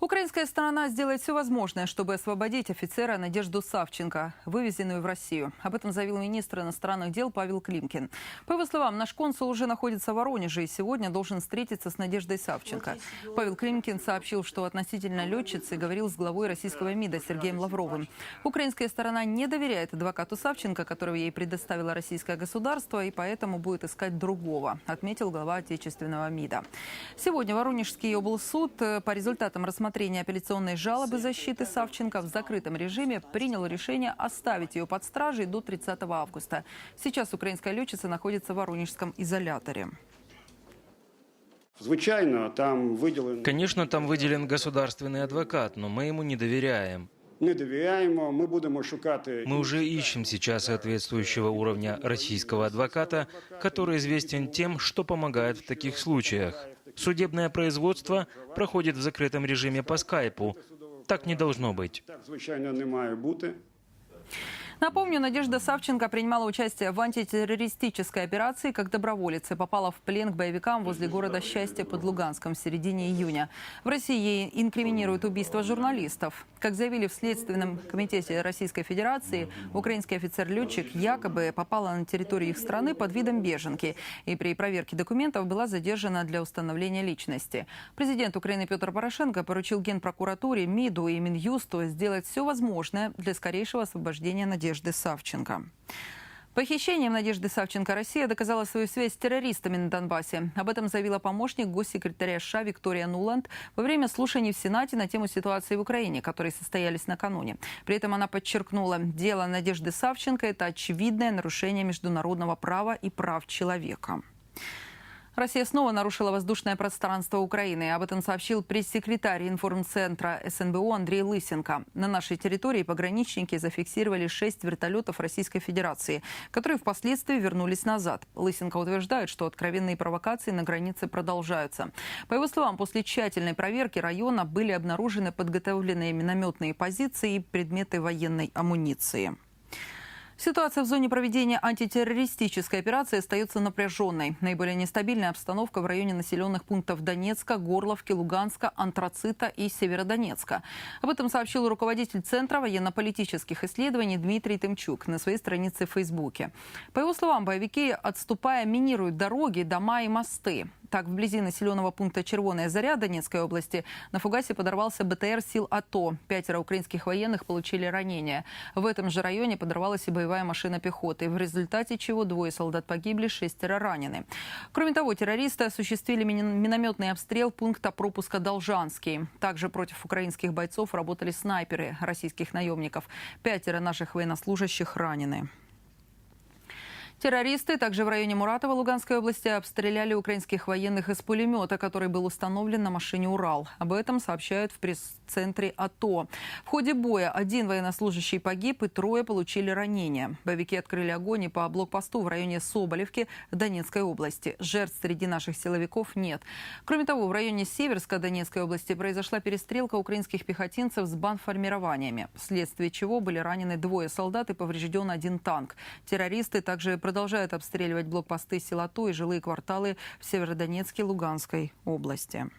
Украинская сторона сделает все возможное, чтобы освободить офицера Надежду Савченко, вывезенную в Россию. Об этом заявил министр иностранных дел Павел Климкин. По его словам, наш консул уже находится в Воронеже и сегодня должен встретиться с Надеждой Савченко. Павел Климкин сообщил, что относительно летчицы говорил с главой российского МИДа Сергеем Лавровым. Украинская сторона не доверяет адвокату Савченко, которого ей предоставило российское государство, и поэтому будет искать другого, отметил глава отечественного МИДа. Сегодня Воронежский облсуд э, по результатам рассмотрения апелляционной жалобы защиты Савченко в закрытом режиме принял решение оставить ее под стражей до 30 августа. Сейчас украинская летчица находится в Воронежском изоляторе. Звичайно, там виділено Конечно, там выделен государственный адвокат, но мы ему не доверяем. не довіряємо. Ми будемо шукати Мы уже ищем сейчас соответствующего уровня российского адвоката, который известен тем, что помогает в таких случаях. Судебное производство проходит в закрытом режиме по скайпу. Так не должно быть. так, звичайно, не має бути. Напомню, Надежда Савченко принимала участие в антитеррористической операции как доброволец и попала в плен к боевикам возле города Счастье под Луганском в середине июня. В России ей инкриминируют убийство журналистов. Как заявили в Следственном комитете Российской Федерации, украинский офицер-летчик якобы попала на территорию их страны под видом беженки и при проверке документов была задержана для установления личности. Президент Украины Петр Порошенко поручил Генпрокуратуре, МИДу и Минюсту сделать все возможное для скорейшего освобождения Надежды Савченко. Похищением Надежды Савченко Россия доказала свою связь с террористами на Донбассе. Об этом заявила помощник госсекретаря США Виктория Нуланд во время слушаний в Сенате на тему ситуации в Украине, которые состоялись накануне. При этом она подчеркнула, дело Надежды Савченко – это очевидное нарушение международного права и прав человека. Россия снова нарушила воздушное пространство Украины. Об этом сообщил пресс-секретарь информцентра СНБО Андрей Лысенко. На нашей территории пограничники зафиксировали шесть вертолетов Российской Федерации, которые впоследствии вернулись назад. Лысенко утверждает, что откровенные провокации на границе продолжаются. По его словам, после тщательной проверки района были обнаружены подготовленные минометные позиции и предметы военной амуниции. Ситуация в зоне проведения антитеррористической операции остается напряженной. Наиболее нестабильная обстановка в районе населенных пунктов Донецка, Горловки, Луганска, Антрацита и Северодонецка. Об этом сообщил руководитель Центра военно-политических исследований Дмитрий Тымчук на своей странице в Фейсбуке. По его словам, боевики, отступая, минируют дороги, дома и мосты. Так, вблизи населенного пункта Червоная Заря Донецкой области на фугасе подорвался БТР сил АТО. Пятеро украинских военных получили ранения. В этом же районе подорвалась и боевая машина пехоты, в результате чего двое солдат погибли, шестеро ранены. Кроме того, террористы осуществили минометный обстрел пункта пропуска Должанский. Также против украинских бойцов работали снайперы российских наемников. Пятеро наших военнослужащих ранены. Террористы также в районе Муратова Луганской области обстреляли украинских военных из пулемета, который был установлен на машине «Урал». Об этом сообщают в пресс-центре АТО. В ходе боя один военнослужащий погиб и трое получили ранения. Боевики открыли огонь и по блокпосту в районе Соболевки Донецкой области. Жертв среди наших силовиков нет. Кроме того, в районе Северска Донецкой области произошла перестрелка украинских пехотинцев с бандформированиями, вследствие чего были ранены двое солдат и поврежден один танк. Террористы также продолжают обстреливать блокпосты Силато и жилые кварталы в Северодонецке и Луганской области.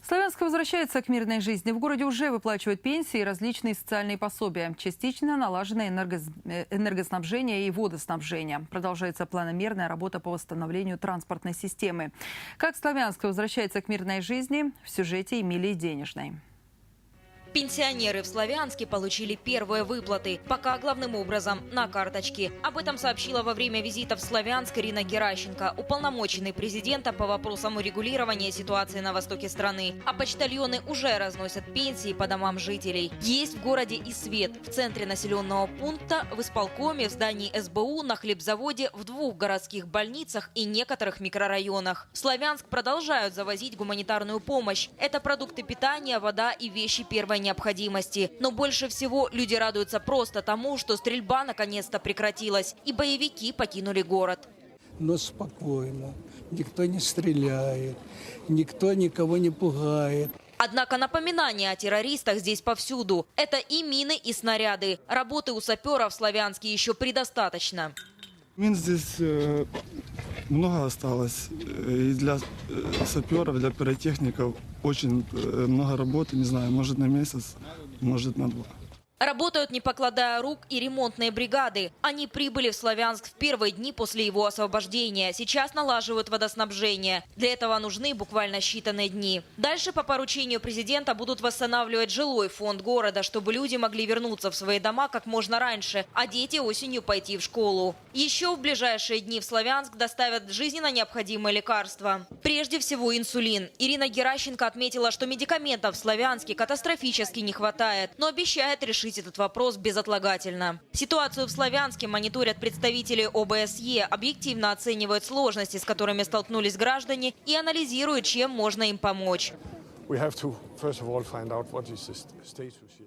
Славянск возвращается к мирной жизни. В городе уже выплачивают пенсии и различные социальные пособия. Частично налажено энергоз- энергоснабжение и водоснабжение. Продолжается планомерная работа по восстановлению транспортной системы. Как Славянск возвращается к мирной жизни в сюжете Эмилии Денежной. Пенсионеры в Славянске получили первые выплаты, пока главным образом на карточке. Об этом сообщила во время визита в Славянск Ирина Геращенко, уполномоченный президента по вопросам урегулирования ситуации на востоке страны. А почтальоны уже разносят пенсии по домам жителей. Есть в городе и свет. В центре населенного пункта, в исполкоме, в здании СБУ, на хлебзаводе, в двух городских больницах и некоторых микрорайонах. В Славянск продолжают завозить гуманитарную помощь. Это продукты питания, вода и вещи первой необходимости. Но больше всего люди радуются просто тому, что стрельба наконец-то прекратилась и боевики покинули город. но спокойно. Никто не стреляет, никто никого не пугает. Однако напоминания о террористах здесь повсюду. Это и мины, и снаряды. Работы у саперов в Славянске еще предостаточно. Мин здесь э, много осталось. Э, И для э, саперов, для пиротехников очень э, много работы, не знаю, может на месяц, может на два. Работают, не покладая рук, и ремонтные бригады. Они прибыли в Славянск в первые дни после его освобождения. Сейчас налаживают водоснабжение. Для этого нужны буквально считанные дни. Дальше по поручению президента будут восстанавливать жилой фонд города, чтобы люди могли вернуться в свои дома как можно раньше, а дети осенью пойти в школу. Еще в ближайшие дни в Славянск доставят жизненно необходимые лекарства. Прежде всего инсулин. Ирина Геращенко отметила, что медикаментов в Славянске катастрофически не хватает, но обещает решить этот вопрос безотлагательно. Ситуацию в Славянске мониторят представители ОБСЕ, объективно оценивают сложности, с которыми столкнулись граждане и анализируют, чем можно им помочь.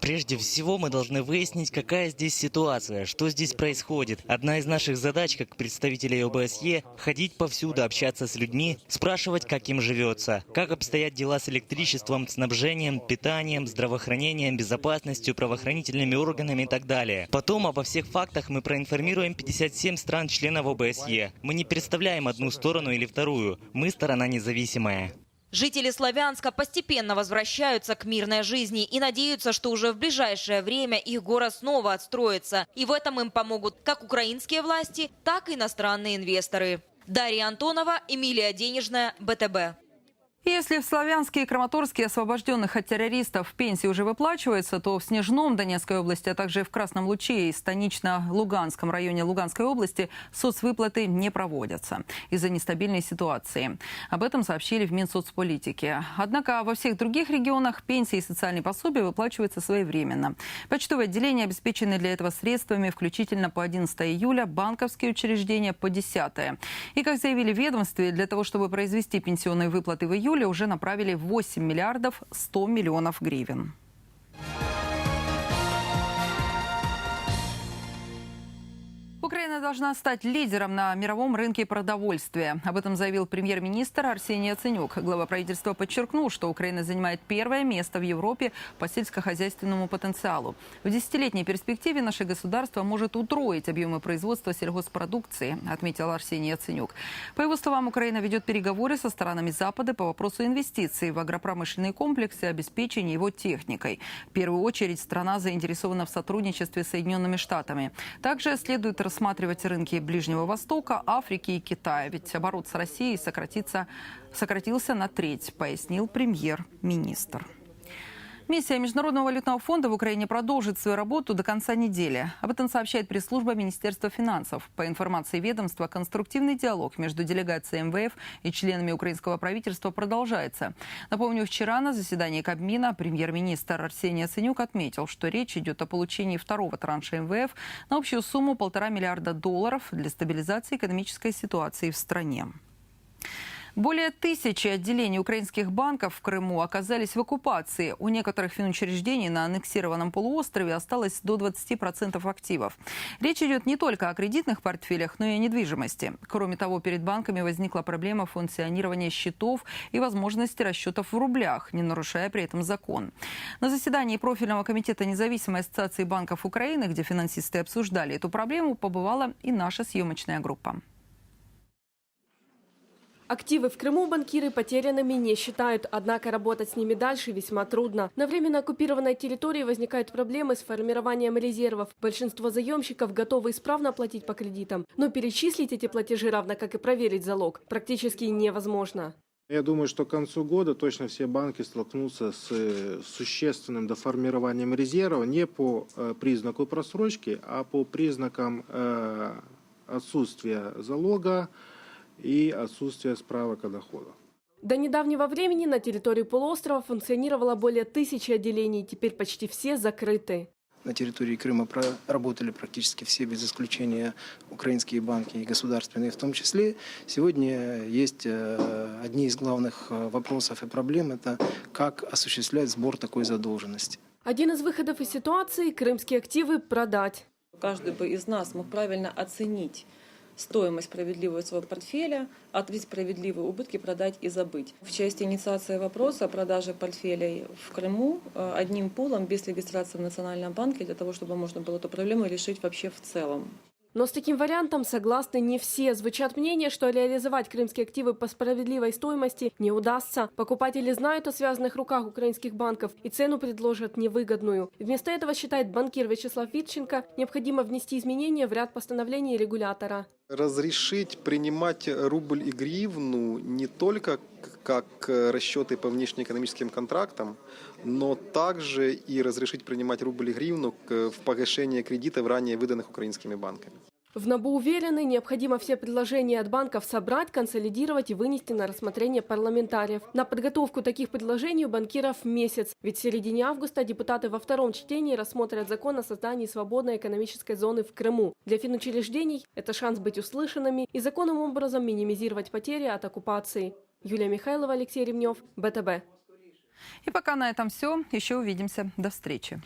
Прежде всего, мы должны выяснить, какая здесь ситуация, что здесь происходит. Одна из наших задач, как представителей ОБСЕ, ходить повсюду, общаться с людьми, спрашивать, как им живется, как обстоят дела с электричеством, снабжением, питанием, здравоохранением, безопасностью, правоохранительными органами и так далее. Потом обо всех фактах мы проинформируем 57 стран-членов ОБСЕ. Мы не представляем одну сторону или вторую. Мы сторона независимая. Жители Славянска постепенно возвращаются к мирной жизни и надеются, что уже в ближайшее время их город снова отстроится. И в этом им помогут как украинские власти, так и иностранные инвесторы. Дарья Антонова, Эмилия Денежная, БТБ. Если в Славянске и Краматорске освобожденных от террористов пенсии уже выплачиваются, то в Снежном Донецкой области, а также в Красном Луче и станично-Луганском районе Луганской области соцвыплаты не проводятся из-за нестабильной ситуации. Об этом сообщили в Минсоцполитике. Однако во всех других регионах пенсии и социальные пособия выплачиваются своевременно. Почтовые отделения обеспечены для этого средствами, включительно по 11 июля, банковские учреждения по 10. И, как заявили в ведомстве, для того, чтобы произвести пенсионные выплаты в июле, уже направили 8 миллиардов 100 миллионов гривен. Украина должна стать лидером на мировом рынке продовольствия. Об этом заявил премьер-министр Арсений Яценюк. Глава правительства подчеркнул, что Украина занимает первое место в Европе по сельскохозяйственному потенциалу. В десятилетней перспективе наше государство может утроить объемы производства сельхозпродукции, отметил Арсений Яценюк. По его словам, Украина ведет переговоры со сторонами Запада по вопросу инвестиций в агропромышленные комплексы и обеспечения его техникой. В первую очередь страна заинтересована в сотрудничестве с Соединенными Штатами. Также следует рассматривать рынки Ближнего Востока, Африки и Китая, ведь оборот с Россией сократится, сократился на треть, пояснил премьер-министр. Миссия Международного валютного фонда в Украине продолжит свою работу до конца недели. Об этом сообщает пресс-служба Министерства финансов. По информации ведомства, конструктивный диалог между делегацией МВФ и членами украинского правительства продолжается. Напомню, вчера на заседании Кабмина премьер-министр Арсений Яценюк отметил, что речь идет о получении второго транша МВФ на общую сумму полтора миллиарда долларов для стабилизации экономической ситуации в стране. Более тысячи отделений украинских банков в Крыму оказались в оккупации. У некоторых финучреждений на аннексированном полуострове осталось до 20% активов. Речь идет не только о кредитных портфелях, но и о недвижимости. Кроме того, перед банками возникла проблема функционирования счетов и возможности расчетов в рублях, не нарушая при этом закон. На заседании профильного комитета независимой ассоциации банков Украины, где финансисты обсуждали эту проблему, побывала и наша съемочная группа. Активы в Крыму банкиры потерянными не считают, однако работать с ними дальше весьма трудно. На временно оккупированной территории возникают проблемы с формированием резервов. Большинство заемщиков готовы исправно платить по кредитам, но перечислить эти платежи, равно как и проверить залог, практически невозможно. Я думаю, что к концу года точно все банки столкнутся с э, существенным доформированием резерва не по э, признаку просрочки, а по признакам э, отсутствия залога и отсутствия справок о доходах. До недавнего времени на территории полуострова функционировало более тысячи отделений, теперь почти все закрыты. На территории Крыма работали практически все, без исключения украинские банки и государственные в том числе. Сегодня есть э, одни из главных э, вопросов и проблем – это как осуществлять сбор такой задолженности. Один из выходов из ситуации – крымские активы продать. Каждый бы из нас мог правильно оценить стоимость справедливого своего портфеля, открыть справедливые убытки, продать и забыть. В части инициации вопроса о продаже портфелей в Крыму э, одним пулом, без регистрации в Национальном банке, для того, чтобы можно было эту проблему решить вообще в целом. Но с таким вариантом согласны не все. Звучат мнения, что реализовать крымские активы по справедливой стоимости не удастся. Покупатели знают о связанных руках украинских банков и цену предложат невыгодную. Вместо этого, считает банкир Вячеслав Витченко, необходимо внести изменения в ряд постановлений регулятора. Разрешить принимать рубль и гривну не только как э, расчеты по внешнеэкономическим контрактам, но также и разрешить принимать рубль и гривну в погашение кредитов, ранее выданных украинскими банками. В НАБУ уверены, необходимо все предложения от банков собрать, консолидировать и вынести на рассмотрение парламентариев. На подготовку таких предложений у банкиров месяц. Ведь в середине августа депутаты во втором чтении рассмотрят закон о создании свободной экономической зоны в Крыму. Для финучреждений это шанс быть услышанными и законным образом минимизировать потери от оккупации. Юлия Михайлова, Алексей Ремнев, БТБ. И пока на этом все. Еще увидимся. До встречи.